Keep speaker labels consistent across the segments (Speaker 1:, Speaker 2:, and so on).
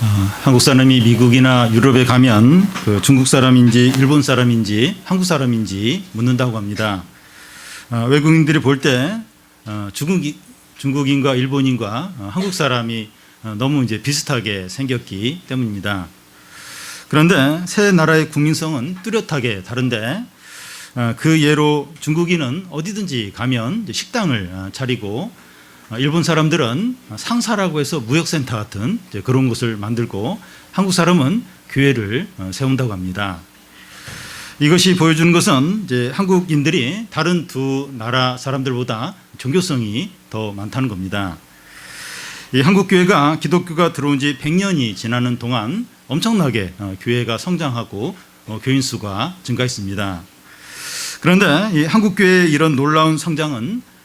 Speaker 1: 어, 한국 사람이 미국이나 유럽에 가면 그 중국 사람인지 일본 사람인지 한국 사람인지 묻는다고 합니다. 어, 외국인들이 볼때 어, 중국이, 중국인과 일본인과 어, 한국 사람이 어, 너무 이제 비슷하게 생겼기 때문입니다. 그런데 세 나라의 국민성은 뚜렷하게 다른데 어, 그 예로 중국인은 어디든지 가면 식당을 어, 차리고 어, 일본 사람들은 상사라고 해서 무역센터 같은 그런 곳을 만들고 한국 사람은 교회를 어, 세운다고 합니다. 이것이 보여주는 것은 이제 한국인들이 다른 두 나라 사람들보다 종교성이 더 많다는 겁니다. 이 한국 교회가 기독교가 들어온 지 100년이 지나는 동안 엄청나게 어, 교회가 성장하고 어, 교인 수가 증가했습니다. 그런데 이 한국 교회의 이런 놀라운 성장은 어,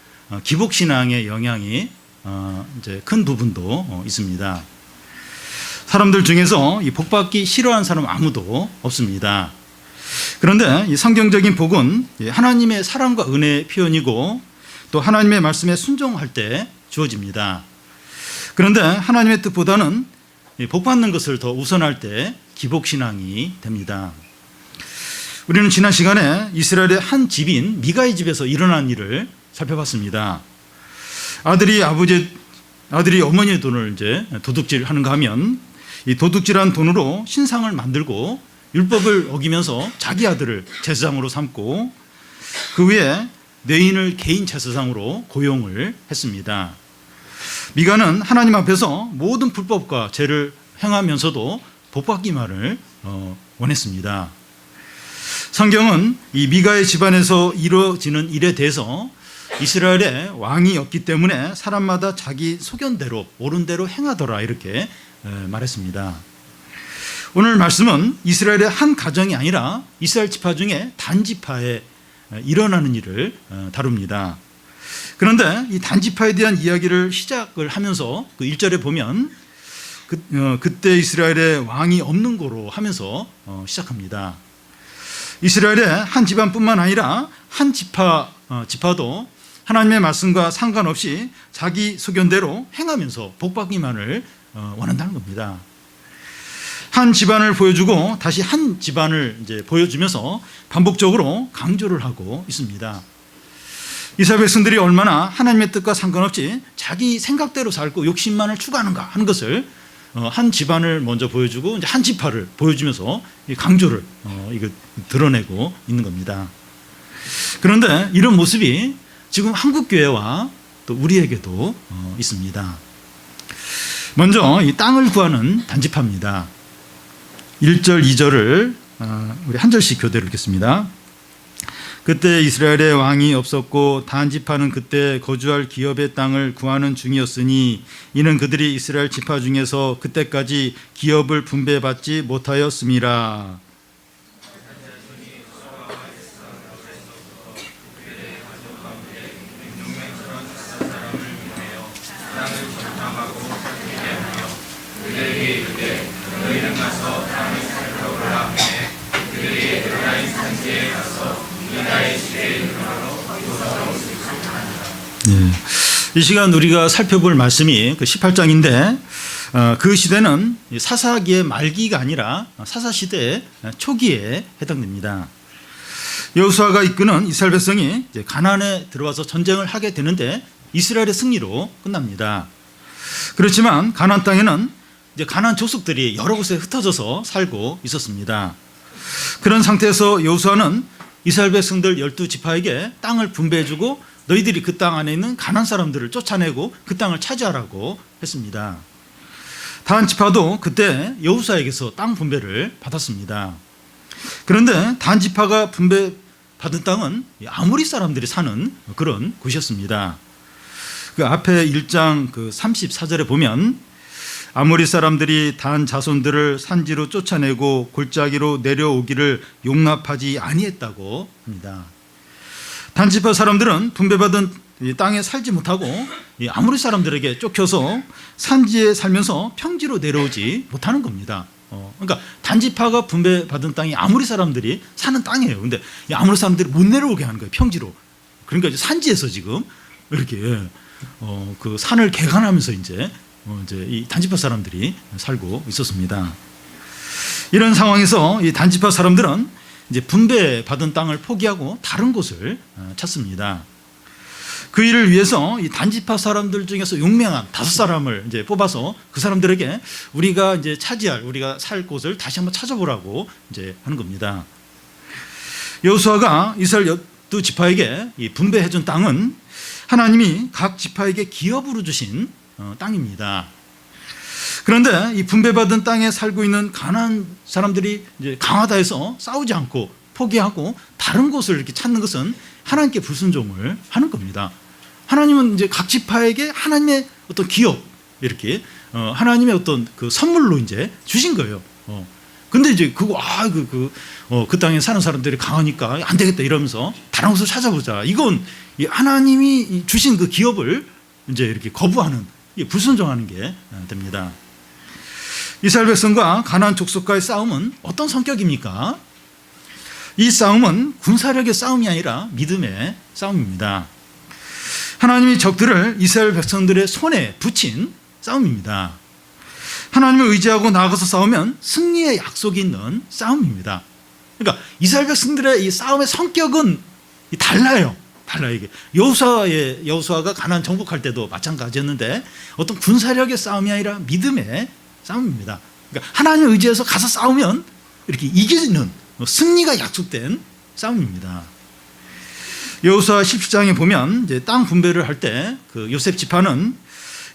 Speaker 1: 기복 신앙의 영향이 어, 이제 큰 부분도 어, 있습니다. 사람들 중에서 이 복받기 싫어하는 사람 아무도 없습니다. 그런데 이 성경적인 복은 이 하나님의 사랑과 은혜의 표현이고 또 하나님의 말씀에 순종할 때 주어집니다. 그런데 하나님의 뜻보다는 이 복받는 것을 더 우선할 때 기복신앙이 됩니다. 우리는 지난 시간에 이스라엘의 한 집인 미가의 집에서 일어난 일을 살펴봤습니다. 아들이 아버지 아들이 어머니의 돈을 이제 도둑질 하는가 하면 이 도둑질한 돈으로 신상을 만들고 율법을 어기면서 자기 아들을 제사장으로 삼고 그 위에 뇌인을 개인 제사장으로 고용을 했습니다. 미가는 하나님 앞에서 모든 불법과 죄를 행하면서도 복받기만을 어, 원했습니다. 성경은 이 미가의 집안에서 이루어지는 일에 대해서 이스라엘에 왕이 없기 때문에 사람마다 자기 소견대로 옳은 대로 행하더라 이렇게 말했습니다. 오늘 말씀은 이스라엘의 한 가정이 아니라 이스라엘 지파 중에 단지파에 일어나는 일을 어, 다룹니다. 그런데 이 단지파에 대한 이야기를 시작을 하면서 그 1절에 보면 그, 어, 그때 이스라엘에 왕이 없는 거로 하면서 어, 시작합니다. 이스라엘의 한 집안뿐만 아니라 한 지파 어, 지파도 하나님의 말씀과 상관없이 자기 소견대로 행하면서 복받기만을 어, 원한다는 겁니다. 한 집안을 보여주고 다시 한 집안을 이제 보여주면서 반복적으로 강조를 하고 있습니다. 이스라엘 백성들이 얼마나 하나님의 뜻과 상관없이 자기 생각대로 살고 욕심만을 추구하는가 하는 것을 어, 한 집안을 먼저 보여주고 이제 한 지파를 보여주면서 이 강조를 어, 드러내고 있는 겁니다. 그런데 이런 모습이 지금 한국 교회와 또 우리에게도 어, 있습니다. 먼저 이 땅을 구하는 단지파입니다. 1절, 2절을 어, 우리 한 절씩 교대로 읽겠습니다. 그때 이스라엘에 왕이 없었고 단지파는 그때 거주할 기업의 땅을 구하는 중이었으니 이는 그들이 이스라엘 지파 중에서 그때까지 기업을 분배받지 못하였음이라. 이 시간 우리가 살펴볼 말씀이 그 18장인데 어, 그 시대는 사사기의 말기가 아니라 사사 시대의 초기에 해당됩니다. 여호수아가 이끄는 이스라엘 백성이 가나안에 들어와서 전쟁을 하게 되는데 이스라엘의 승리로 끝납니다. 그렇지만 가나안 땅에는 이제 가나안 족속들이 여러 곳에 흩어져서 살고 있었습니다. 그런 상태에서 여호수아는 이스라엘 백성들 열두 지파에게 땅을 분배해주고 너희들이 그 땅 안에 있는 가난 사람들을 쫓아내고 그 땅을 차지하라고 했습니다. 다한 지파도 그때 여호수아에게서 땅 분배를 받았습니다. 그런데 단 지파가 분배 받은 땅은 아무리 사람들이 사는 그런 곳이었습니다. 그 앞에 1장 그 34절에 보면 아모리 사람들이 단 자손들을 산지로 쫓아내고 골짜기로 내려오기를 용납하지 아니했다고 합니다. 단지파 사람들은 분배받은 땅에 살지 못하고 아무리 사람들에게 쫓겨서 산지에 살면서 평지로 내려오지 못하는 겁니다. 어, 그러니까 단지파가 분배받은 땅이 아무리 사람들이 사는 땅이에요. 근데 아무리 사람들이 못 내려오게 하는 거예요. 평지로. 그러니까 이제 산지에서 지금 이렇게 어, 그 산을 개간하면서 이제 어, 이제 이 단지파 사람들이 살고 있었습니다. 이런 상황에서 이 단지파 사람들은 이제 분배 받은 땅을 포기하고 다른 곳을 어, 찾습니다. 그 일을 위해서 이 단지파 사람들 중에서 용맹한 다섯 사람을 이제 뽑아서 그 사람들에게 우리가 이제 차지할 우리가 살 곳을 다시 한번 찾아보라고 이제 하는 겁니다. 여호수아가 이스라엘 열두 지파에게 이 분배해 준 땅은 하나님이 각 지파에게 기업으로 주신 어, 땅입니다. 그런데 이 분배받은 땅에 살고 있는 가난 사람들이 이제 강하다 해서 싸우지 않고 포기하고 다른 곳을 이렇게 찾는 것은 하나님께 불순종을 하는 겁니다. 하나님은 이제 각 지파에게 하나님의 어떤 기업 이렇게 어, 하나님의 어떤 그 선물로 이제 주신 거예요. 어. 근데 이제 그거 아그 그, 어, 그 땅에 사는 사람들이 강하니까 안 되겠다 이러면서 다른 곳을 찾아보자. 이건 이 하나님이 주신 그 기업을 이제 이렇게 거부하는 불순종하는 게 어, 됩니다. 이스라엘 백성과 가나안 족속과의 싸움은 어떤 성격입니까? 이 싸움은 군사력의 싸움이 아니라 믿음의 싸움입니다. 하나님이 적들을 이스라엘 백성들의 손에 붙인 싸움입니다. 하나님을 의지하고 나아가서 싸우면 승리의 약속이 있는 싸움입니다. 그러니까 이스라엘 백성들의 이 싸움의 성격은 달라요. 이게 여호수아의 여호수아가 가나안 정복할 때도 마찬가지였는데 어떤 군사력의 싸움이 아니라 믿음의 싸움입니다. 그러니까 하나님을 의지해서 가서 싸우면 이렇게 이기는 승리가 약속된 싸움입니다. 여호수아 17장에 보면 이제 땅 분배를 할 때 그 요셉 지파는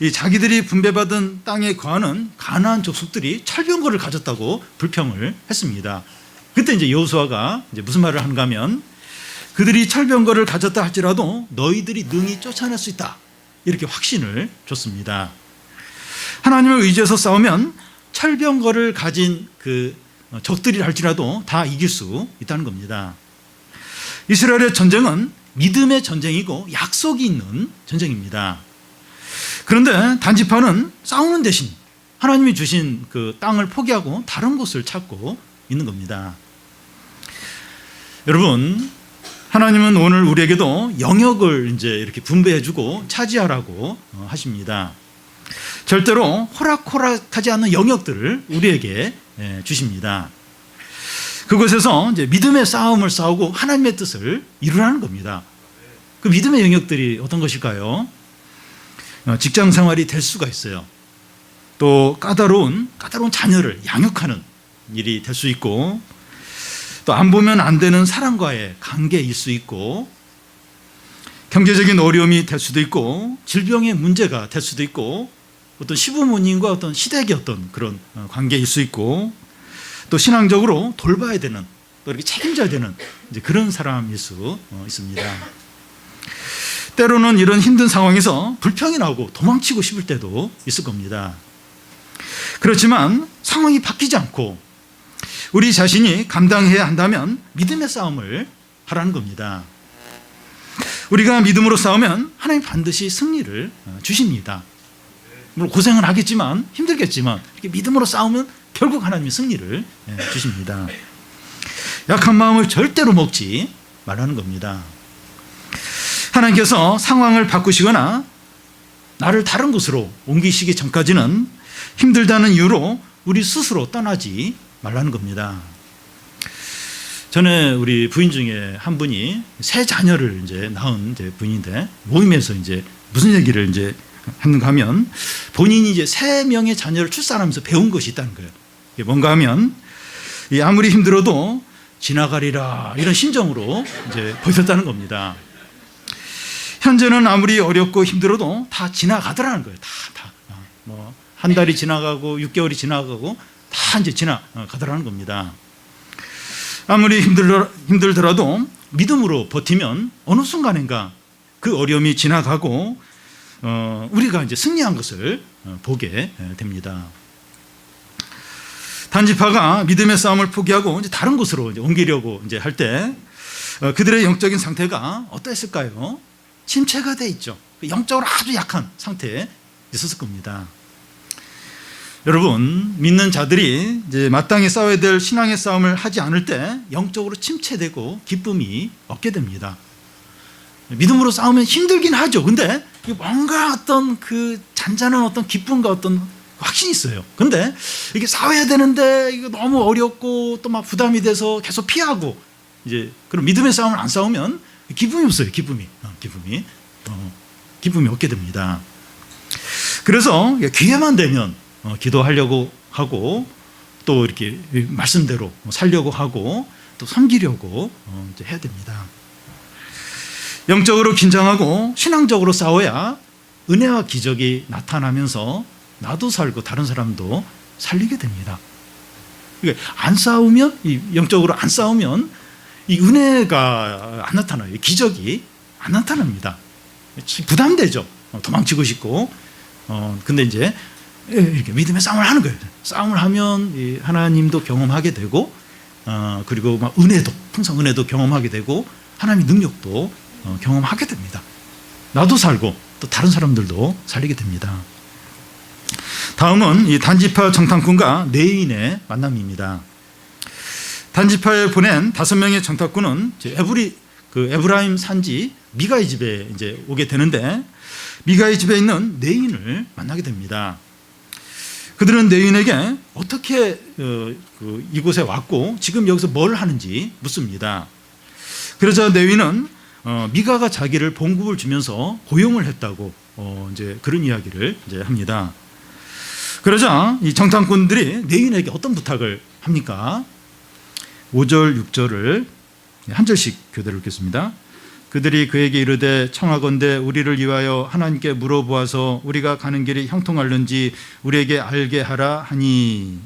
Speaker 1: 이 자기들이 분배받은 땅에 거하는 가나안 족속들이 철병거를 가졌다고 불평을 했습니다. 그때 이제 여호수아가 이제 무슨 말을 하면 그들이 철병거를 가졌다 할지라도 너희들이 능히 쫓아낼 수 있다. 이렇게 확신을 줬습니다. 하나님을 의지해서 싸우면 철병거를 가진 그 적들이 할지라도 다 이길 수 있다는 겁니다. 이스라엘의 전쟁은 믿음의 전쟁이고 약속이 있는 전쟁입니다. 그런데 단지파는 싸우는 대신 하나님이 주신 그 땅을 포기하고 다른 곳을 찾고 있는 겁니다. 여러분, 하나님은 오늘 우리에게도 영역을 이제 이렇게 분배해주고 차지하라고 어, 하십니다. 절대로 호락호락하지 않는 영역들을 우리에게 예, 주십니다. 그곳에서 이제 믿음의 싸움을 싸우고 하나님의 뜻을 이루라는 겁니다. 그 믿음의 영역들이 어떤 것일까요? 어, 직장 생활이 될 수가 있어요. 또 까다로운 까다로운 자녀를 양육하는 일이 될 수 있고 또 안 보면 안 되는 사람과의 관계일 수 있고 경제적인 어려움이 될 수도 있고 질병의 문제가 될 수도 있고 어떤 시부모님과 어떤 시댁의 어떤 그런 어, 관계일 수 있고 또 신앙적으로 돌봐야 되는 또 이렇게 책임져야 되는 그런 사람일 수 어, 있습니다. 때로는 이런 힘든 상황에서 불평이 나오고 도망치고 싶을 때도 있을 겁니다. 그렇지만 상황이 바뀌지 않고 우리 자신이 감당해야 한다면 믿음의 싸움을 하라는 겁니다. 우리가 믿음으로 싸우면 하나님 반드시 승리를 어, 주십니다. 물론 고생은 하겠지만 힘들겠지만 이렇게 믿음으로 싸우면 결국 하나님이 승리를 예, 주십니다. 약한 마음을 절대로 먹지 말라는 겁니다. 하나님께서 상황을 바꾸시거나 나를 다른 곳으로 옮기시기 전까지는 힘들다는 이유로 우리 스스로 떠나지 말라는 겁니다. 전에 우리 부인 중에 한 분이 세 자녀를 이제 낳은 이제 부인인데 모임에서 이제 무슨 얘기를 이제 했는가 하면 본인이 이제 세 명의 자녀를 출산하면서 배운 것이 있다는 거예요. 뭔가 하면 이 아무리 힘들어도 지나가리라 이런 심정으로 이제 버텼다는 겁니다. 현재는 아무리 어렵고 힘들어도 다 지나가더라는 거예요. 다, 다. 뭐, 한 달이 지나가고, 6개월이 지나가고, 다 이제 지나가더라는 겁니다. 아무리 힘들, 힘들더라도 믿음으로 버티면 어느 순간인가 그 어려움이 지나가고, 어, 우리가 이제 승리한 것을 어, 보게 됩니다. 단지파가 믿음의 싸움을 포기하고 이제 다른 곳으로 이제 옮기려고 이제 할 때, 어, 그들의 영적인 상태가 어떠했을까요? 침체가 돼 있죠. 영적으로 아주 약한 상태에 있었을 겁니다. 여러분, 믿는 자들이 이제 마땅히 싸워야 될 신앙의 싸움을 하지 않을 때 영적으로 침체되고 기쁨이 없게 됩니다. 믿음으로 싸우면 힘들긴 하죠. 근데 뭔가 어떤 그 잔잔한 어떤 기쁨과 어떤 확신이 있어요. 근데 이게 싸워야 되는데 이거 너무 어렵고 또 막 부담이 돼서 계속 피하고 이제 그럼 믿음의 싸움을 안 싸우면 기쁨이 없어요. 기쁨이 어, 기쁨이 어, 기쁨이 없게 됩니다. 그래서 기회만 되면 어, 기도하려고 하고 또 이렇게 말씀대로 살려고 하고 또 섬기려고 어, 해야 됩니다. 영적으로 긴장하고 신앙적으로 싸워야 은혜와 기적이 나타나면서 나도 살고 다른 사람도 살리게 됩니다. 안 싸우면 이 영적으로 안 싸우면 이 은혜가 안 나타나요. 기적이 안 나타납니다. 부담되죠. 어, 도망치고 싶고. 어 근데 이제 이렇게 믿음의 싸움을 하는 거예요. 싸움을 하면 이 하나님도 경험하게 되고 어 그리고 막 은혜도 항상 은혜도 경험하게 되고 하나님의 능력도 어, 경험하게 됩니다. 나도 살고 또 다른 사람들도 살리게 됩니다. 다음은 이 단지파 정탐꾼과 내인의 만남입니다. 단지파에 보낸 다섯 명의 정탐꾼은 에브리 그 에브라임 산지 미가의 집에 이제 오게 되는데 미가의 집에 있는 내인을 만나게 됩니다. 그들은 내인에게 어떻게 어, 그 이곳에 왔고 지금 여기서 뭘 하는지 묻습니다. 그러자 내인은 어, 미가가 자기를 봉급을 주면서 고용을 했다고 어, 이제 그런 이야기를 이제 합니다. 그러자 이 정탐꾼들이 내인에게 어떤 부탁을 합니까? 5절, 6절을 한 절씩 교대로 읽겠습니다. 그들이 그에게 이르되 청하건대 우리를 위하여 하나님께 물어보아서 우리가 가는 길이 형통할는지 우리에게 알게 하라 하니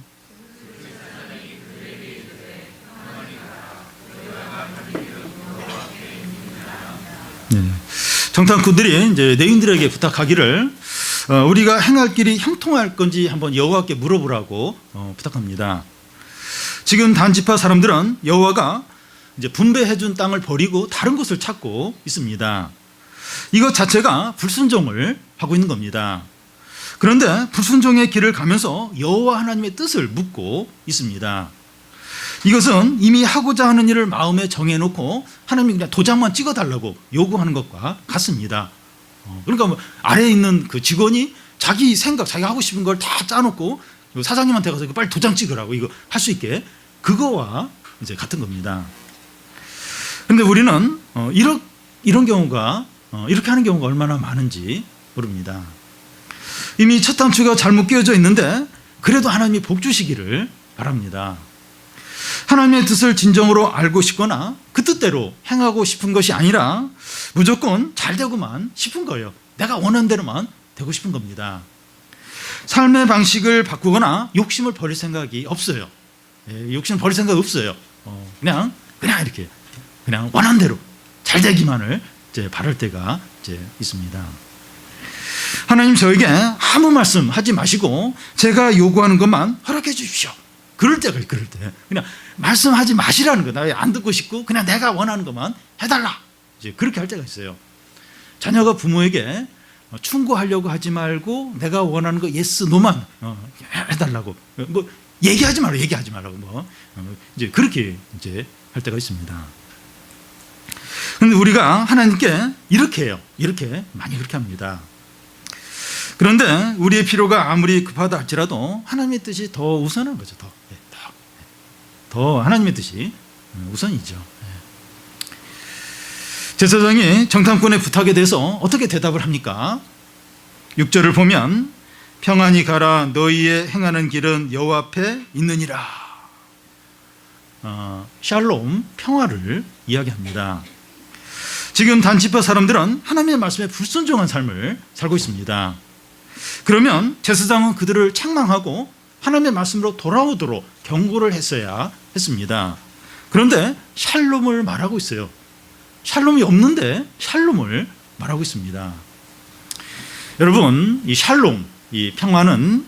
Speaker 1: 네. 정탐꾼들이 이제 내인들에게 부탁하기를 어, 우리가 행할 길이 형통할 건지 한번 여호와께 물어보라고 어, 부탁합니다. 지금 단지파 사람들은 여호와가 이제 분배해 준 땅을 버리고 다른 곳을 찾고 있습니다. 이것 자체가 불순종을 하고 있는 겁니다. 그런데 불순종의 길을 가면서 여호와 하나님의 뜻을 묻고 있습니다. 이것은 이미 하고자 하는 일을 마음에 정해놓고 하나님이 그냥 도장만 찍어달라고 요구하는 것과 같습니다. 어, 그러니까 뭐 아래에 있는 그 직원이 자기 생각, 자기 하고 싶은 걸 다 짜놓고 사장님한테 가서 빨리 도장 찍으라고 이거 할 수 있게 그거와 이제 같은 겁니다. 근데 우리는 어, 이런 이런 경우가 어, 이렇게 하는 경우가 얼마나 많은지 모릅니다. 이미 첫 단추가 잘못 끼워져 있는데 그래도 하나님이 복 주시기를 바랍니다. 하나님의 뜻을 진정으로 알고 싶거나 그 뜻대로 행하고 싶은 것이 아니라 무조건 잘 되고만 싶은 거예요. 내가 원하는 대로만 되고 싶은 겁니다. 삶의 방식을 바꾸거나 욕심을 버릴 생각이 없어요. 예, 욕심 버릴 생각 없어요. 어, 그냥 그냥 이렇게 그냥 원하는 대로 잘 되기만을 이제 바랄 때가 이제 있습니다. 하나님 저에게 아무 말씀 하지 마시고 제가 요구하는 것만 허락해 주십시오. 그럴 때가 그럴 때 그냥 말씀하지 마시라는 거. 나안 듣고 싶고 그냥 내가 원하는 것만 해달라. 이제 그렇게 할 때가 있어요. 자녀가 부모에게 어, 충고하려고 하지 말고 내가 원하는 거 예스 노만 어, 해달라고 뭐 얘기하지 말라 얘기하지 말라고 뭐 어, 이제 그렇게 이제 할 때가 있습니다. 우리가 하나님께 이렇게 해요. 이렇게 많이 그렇게 합니다. 그런데 우리의 필요가 아무리 급하다 할지라도 하나님의 뜻이 더 우선한 거죠. 더, 예, 더, 더 하나님의 뜻이 우선이죠. 예. 제사장이 정탐꾼의 부탁에 대해서 어떻게 대답을 합니까? 6절을 보면 평안히 가라 너희의 행하는 길은 여호와 앞에 있느니라. 어, 샬롬 평화를 이야기합니다. 지금 단지파 사람들은 하나님의 말씀에 불순종한 삶을 살고 있습니다. 그러면 제사장은 그들을 책망하고 하나님의 말씀으로 돌아오도록 경고를 했어야 했습니다. 그런데 샬롬을 말하고 있어요. 샬롬이 없는데 샬롬을 말하고 있습니다. 여러분, 이 샬롬, 이 평화는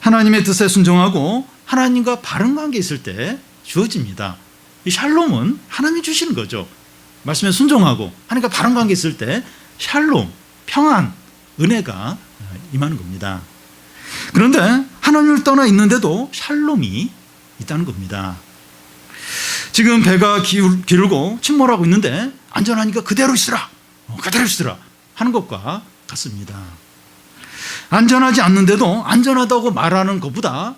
Speaker 1: 하나님의 뜻에 순종하고 하나님과 바른 관계 있을 때 주어집니다. 이 샬롬은 하나님이 주시는 거죠. 말씀에 순종하고 하나님과 바른 관계 있을 때 샬롬, 평안, 은혜가 임하는 겁니다. 그런데 하나님을 떠나 있는데도 샬롬이 있다는 겁니다. 지금 배가 기울고 침몰하고 있는데 안전하니까 그대로 있으라. 어, 그대로 쓰라 하는 것과 같습니다. 안전하지 않는데도 안전하다고 말하는 것보다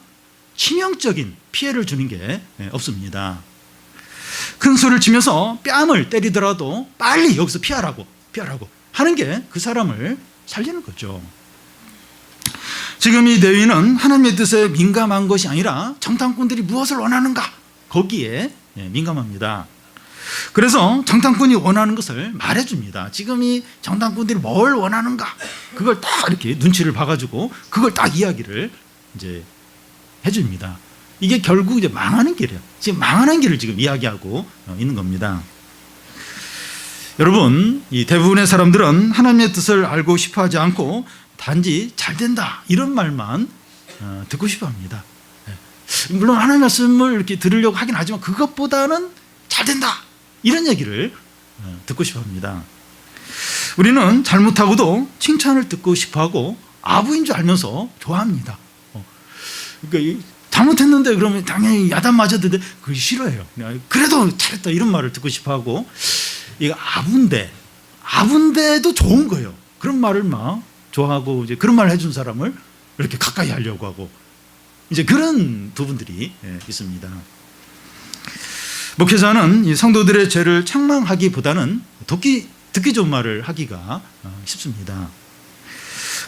Speaker 1: 치명적인 피해를 주는 게 예, 없습니다. 큰 소리를 치면서 뺨을 때리더라도 빨리 여기서 피하라고 피하라고 하는 게 그 사람을 살리는 거죠. 지금 이 내위는 하나님의 뜻에 민감한 것이 아니라 정탐꾼들이 무엇을 원하는가 거기에 예, 민감합니다. 그래서 정탐꾼이 원하는 것을 말해줍니다. 지금 이 정탐꾼들이 뭘 원하는가 그걸 딱 이렇게 눈치를 봐가지고 그걸 딱 이야기를 이제 해줍니다. 이게 결국 이제 망하는 길이에요. 지금 망하는 길을 지금 이야기하고 어, 있는 겁니다. 여러분, 이 대부분의 사람들은 하나님의 뜻을 알고 싶어 하지 않고 단지 잘 된다 이런 말만 어, 듣고 싶어 합니다. 예. 물론 하나님의 말씀을 이렇게 들으려고 하긴 하지만 그것보다는 잘 된다 이런 얘기를 어, 듣고 싶어 합니다. 우리는 잘못하고도 칭찬을 듣고 싶어 하고 아부인 줄 알면서 좋아합니다. 어. 그러니까 이 잘못했는데 그러면 당연히 야단 맞았는데 그걸 싫어해요. 그래도 잘했다 이런 말을 듣고 싶어 하고 이거 아부인데 아부인데도 좋은 거예요. 그런 말을 막 좋아하고 이제 그런 말을 해준 사람을 이렇게 가까이 하려고 하고 이제 그런 부분들이 예, 있습니다. 목회자는 이 성도들의 죄를 책망하기보다는 듣기 듣기 좋은 말을 하기가 어, 쉽습니다.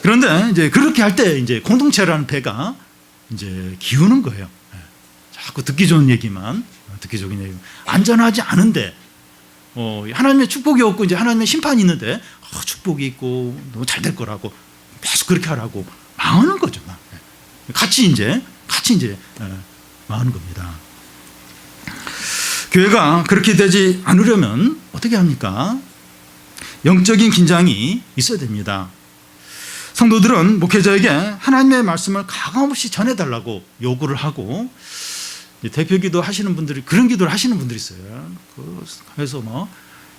Speaker 1: 그런데 이제 그렇게 할 때 이제 공동체라는 배가 이제 기우는 거예요. 예. 자꾸 듣기 좋은 얘기만 어, 듣기 좋은 얘기. 안전하지 않은데 어, 하나님의 축복이 없고 이제 하나님의 심판이 있는데 어, 축복이 있고 너무 잘 될 거라고 계속 그렇게 하라고 망하는 거죠. 막. 예. 같이 이제 같이 이제 예, 망하는 겁니다. 교회가 그렇게 되지 않으려면 어떻게 합니까? 영적인 긴장이 있어야 됩니다. 성도들은 목회자에게 하나님의 말씀을 가감없이 전해달라고 요구를 하고 대표 기도 하시는 분들이 그런 기도를 하시는 분들이 있어요. 그래서 뭐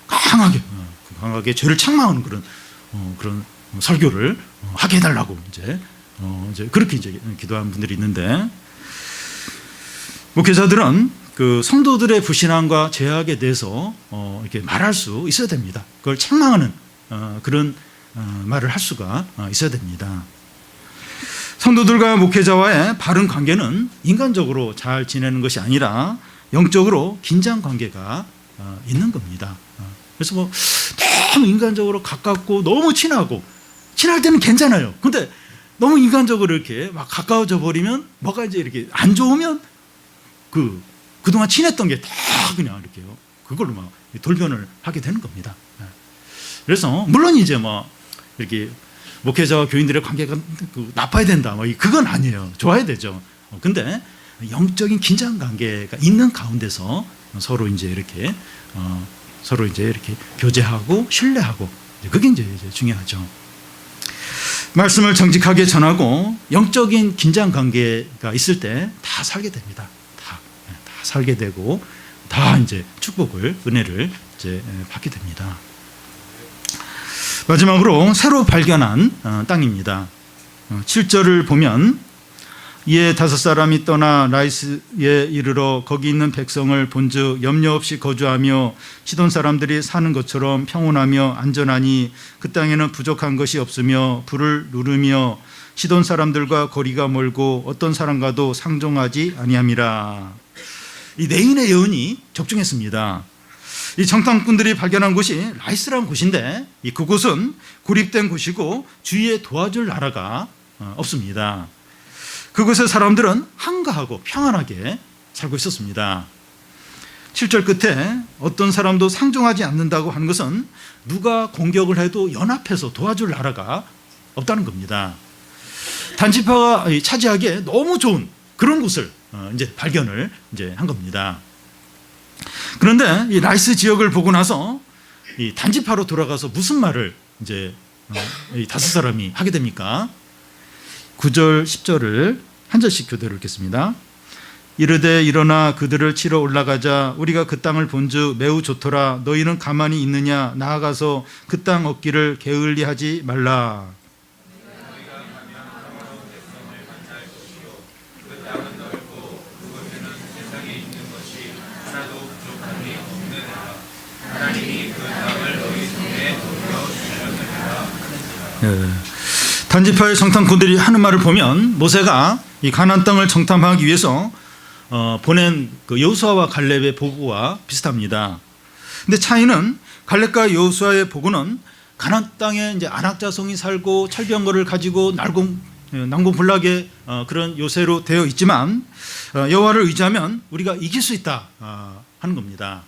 Speaker 1: 강하게 어, 강하게 죄를 책망하는 그런 어, 그런 설교를 어, 하게 해달라고 이제 어, 이제 그렇게 이제 기도하는 분들이 있는데 목회자들은 그 성도들의 불신앙과 죄악에 대해서 어, 이렇게 말할 수 있어야 됩니다. 그걸 책망하는 어, 그런 어, 말을 할 수가 어, 있어야 됩니다. 성도들과 목회자와의 바른 관계는 인간적으로 잘 지내는 것이 아니라 영적으로 긴장 관계가 어, 있는 겁니다. 어, 그래서 뭐 너무 인간적으로 가깝고 너무 친하고 친할 때는 괜찮아요. 근데 너무 인간적으로 이렇게 막 가까워져 버리면 뭐가 이제 이렇게 안 좋으면 그 그동안 친했던 게 다 그냥 이렇게요. 그걸로 막 돌변을 하게 되는 겁니다. 예. 그래서 물론 이제 뭐 이렇게 목회자와 교인들의 관계가 그 나빠야 된다. 뭐 그건 아니에요. 좋아야 되죠. 어, 근데 영적인 긴장 관계가 있는 가운데서 서로 이제 이렇게 어, 서로 이제 이렇게 교제하고 신뢰하고 그게 이제 중요하죠. 말씀을 정직하게 전하고 영적인 긴장 관계가 있을 때 다 살게 됩니다. 다, 다 살게 되고 다 이제 축복을 은혜를 이제 받게 됩니다. 마지막으로 새로 발견한 어, 땅입니다. 7절을 보면 이에 다섯 사람이 떠나 라이스에 이르러 거기 있는 백성을 본즉 염려 없이 거주하며 시돈 사람들이 사는 것처럼 평온하며 안전하니 그 땅에는 부족한 것이 없으며 불을 누르며 시돈 사람들과 거리가 멀고 어떤 사람과도 상종하지 아니함이라. 이 내인의 여운이 적중했습니다. 이 정탐꾼들이 발견한 곳이 라이스라는 곳인데 이 그곳은 고립된 곳이고 주위에 도와줄 나라가 어, 없습니다. 그곳의 사람들은 한가하고 평안하게 살고 있었습니다. 7절 끝에 어떤 사람도 상종하지 않는다고 하는 것은 누가 공격을 해도 연합해서 도와줄 나라가 없다는 겁니다. 단지파가 차지하기에 너무 좋은 그런 곳을 어, 이제 발견을 이제 한 겁니다. 그런데 이 라이스 지역을 보고 나서 이 단지파로 돌아가서 무슨 말을 이제 어, 이 다섯 사람이 하게 됩니까? 9절, 10절을 한 절씩 교대로 읽겠습니다. 이르되 일어나 그들을 치러 올라가자 우리가 그 땅을 본즉 매우 좋더라 너희는 가만히 있느냐 나아가서 그 땅 얻기를 게을리하지 말라 단지파의 정탐꾼들이 하는 말을 보면 모세가 이 가나안 땅을 정탐하기 위해서 어, 보낸 그 여호수아와 갈렙의 보고와 비슷합니다. 근데 차이는 갈렙과 여호수아의 보고는 가나안 땅에 이제 안악자성이 살고 철병거를 가지고 날공 예, 난공불락의 어, 그런 요새로 되어 있지만 어, 여호와를 의지하면 우리가 이길 수 있다 어, 하는 겁니다.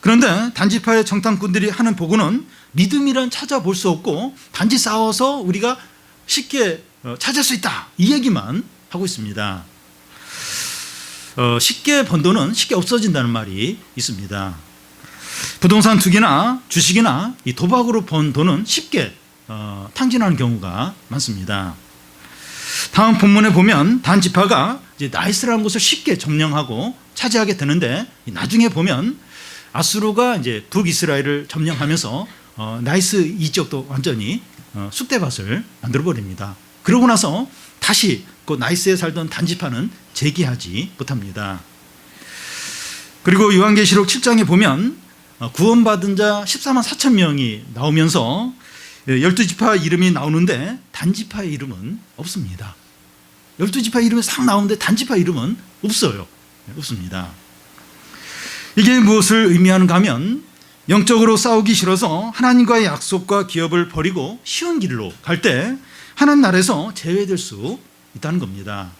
Speaker 1: 그런데 단지파의 정탐꾼들이 하는 보고는 믿음이란 찾아볼 수 없고 단지 싸워서 우리가 쉽게 어, 찾을 수 있다 이 얘기만 하고 있습니다. 어, 쉽게 번 돈은 쉽게 없어진다는 말이 있습니다. 부동산 투기나 주식이나 이 도박으로 번 돈은 쉽게 어, 탕진하는 경우가 많습니다. 다음 본문에 보면 단 지파가 이제 나이스라는 곳을 쉽게 점령하고 차지하게 되는데 나중에 보면 아수르가 이제 북이스라엘을 점령하면서 어, 나이스 이 지역도 완전히 어, 쑥대밭을 만들어 버립니다. 그러고 나서 다시 그 나이스에 살던 단지파는 재기하지 못합니다. 그리고 요한계시록 7장에 보면 어, 구원받은 자 14만 4천 명이 나오면서 12지파 이름이 나오는데 단지파의 이름은 없습니다. 12지파 이름이 싹 나오는데 단지파 이름은 없어요. 없습니다. 이게 무엇을 의미하는가 하면 영적으로 싸우기 싫어서 하나님과의 약속과 기업을 버리고 쉬운 길로 갈 때 하나님 나라에서 제외될 수 있다는 겁니다.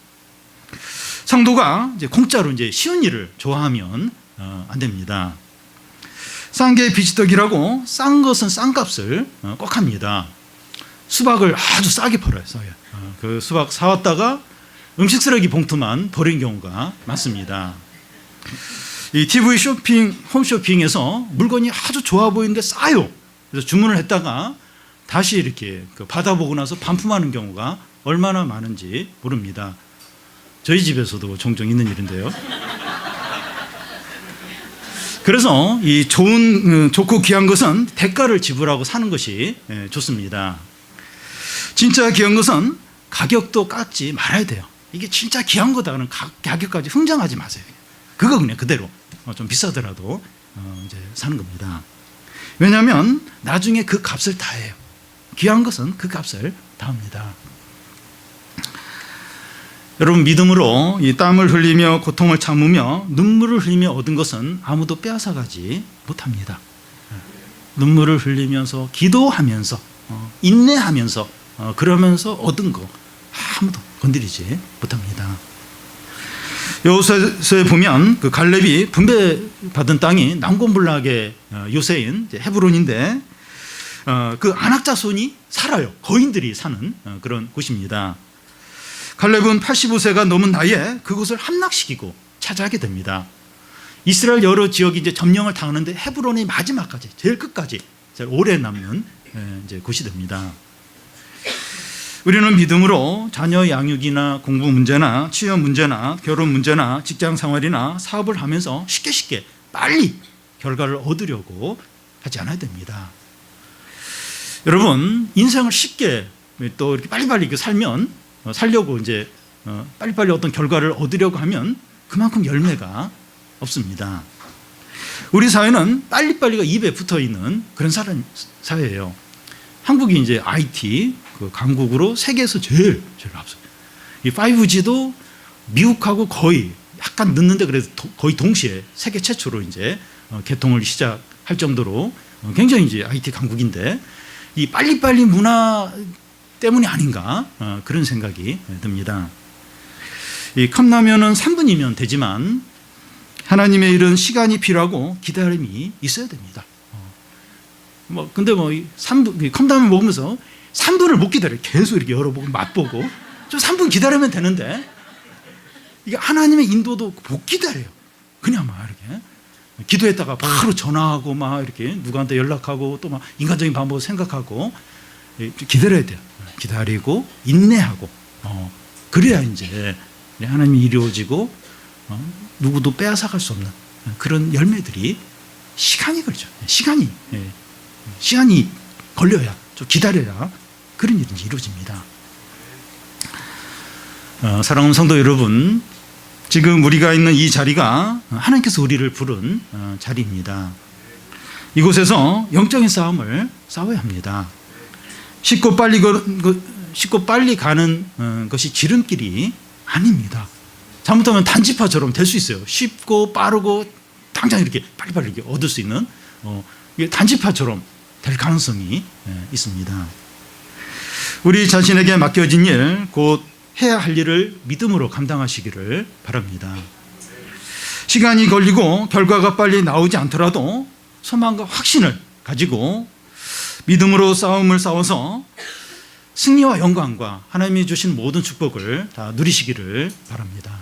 Speaker 1: 성도가 이제 공짜로 이제 쉬운 일을 좋아하면 어, 안 됩니다. 싼 게 비지떡이라고 싼 것은 싼 값을 어, 꼭 합니다. 수박을 아주 싸게 팔아요. 어, 그 수박 사왔다가 음식 쓰레기 봉투만 버린 경우가 많습니다. 이 TV 쇼핑, 홈쇼핑에서 물건이 아주 좋아 보이는데 싸요. 그래서 주문을 했다가 다시 이렇게 그 받아보고 나서 반품하는 경우가 얼마나 많은지 모릅니다. 저희 집에서도 종종 있는 일인데요. 그래서 이 좋은, 어, 좋고 귀한 것은 대가를 지불하고 사는 것이 예, 좋습니다. 진짜 귀한 것은 가격도 깎지 말아야 돼요. 이게 진짜 귀한 거다는 가격까지 흥정하지 마세요. 그거 그냥 그대로 어, 좀 비싸더라도 어, 이제 사는 겁니다. 왜냐하면 나중에 그 값을 다 해요. 귀한 것은 그 값을 다 합니다. 여러분 믿음으로 이 땀을 흘리며 고통을 참으며 눈물을 흘리며 얻은 것은 아무도 빼앗아가지 못합니다. 눈물을 흘리면서 기도하면서 어, 인내하면서 어, 그러면서 얻은 거 아무도 건드리지 못합니다. 여호수아에 보면 그 갈렙이 분배받은 땅이 남곤불락의 어, 요새인 헤브론인데 어, 그 안악자손이 살아요. 거인들이 사는 어, 그런 곳입니다. 갈렙은 85세가 넘은 나이에 그곳을 함락시키고 차지하게 됩니다. 이스라엘 여러 지역이 이제 점령을 당하는데 헤브론이 마지막까지 제일 끝까지 제일 오래 남는 예, 이제 곳이 됩니다. 우리는 믿음으로 자녀 양육이나 공부 문제나 취업 문제나 결혼 문제나 직장 생활이나 사업을 하면서 쉽게 쉽게 빨리 결과를 얻으려고 하지 않아야 됩니다. 여러분 인생을 쉽게 또 이렇게 빨리빨리 살면 어, 살려고 이제 어, 빨리빨리 어떤 결과를 얻으려고 하면 그만큼 열매가 없습니다. 우리 사회는 빨리빨리가 입에 붙어 있는 그런 사회예요. 한국이 이제 IT 그 강국으로 세계에서 제일 제일 앞서. 이 5G도 미국하고 거의 약간 늦는데 그래도 거의 동시에 세계 최초로 이제 어, 개통을 시작할 정도로 어, 굉장히 이제 IT 강국인데 이 빨리빨리 문화 때문이 아닌가 어, 그런 생각이 듭니다. 이 컵라면은 3분이면 되지만 하나님의 일은 시간이 필요하고 기다림이 있어야 됩니다. 뭐 근데 뭐 3분 컵라면 먹으면서 3분을 못 기다려. 계속 이렇게 열어보고 맛보고 좀 3분 기다리면 되는데 이게 하나님의 인도도 못 기다려요. 그냥 막 이렇게 기도했다가 바로 전화하고 막 이렇게 누구한테 연락하고 또 막 인간적인 방법을 생각하고 기다려야 돼요. 기다리고 인내하고 어, 그래야 이제 하나님이 이루어지고 어, 누구도 빼앗아갈 수 없는 그런 열매들이 시간이 걸죠. 시간이 예. 시간이 걸려야 좀 기다려야 그런 일이 이루어집니다. 어, 사랑하는 성도 여러분, 지금 우리가 있는 이 자리가 하나님께서 우리를 부른 어, 자리입니다. 이곳에서 영적인 싸움을 싸워야 합니다. 쉽고 빨리 걸, 그, 쉽고 빨리 가는 어, 것이 지름길이 아닙니다. 잘못하면 단지파처럼 될 수 있어요. 쉽고 빠르고 당장 이렇게 빨리빨리 이렇게 얻을 수 있는 어, 단지파처럼 될 가능성이 예, 있습니다. 우리 자신에게 맡겨진 일, 곧 해야 할 일을 믿음으로 감당하시기를 바랍니다. 시간이 걸리고 결과가 빨리 나오지 않더라도 소망과 확신을 가지고 믿음으로 싸움을 싸워서 승리와 영광과 하나님이 주신 모든 축복을 다 누리시기를 바랍니다.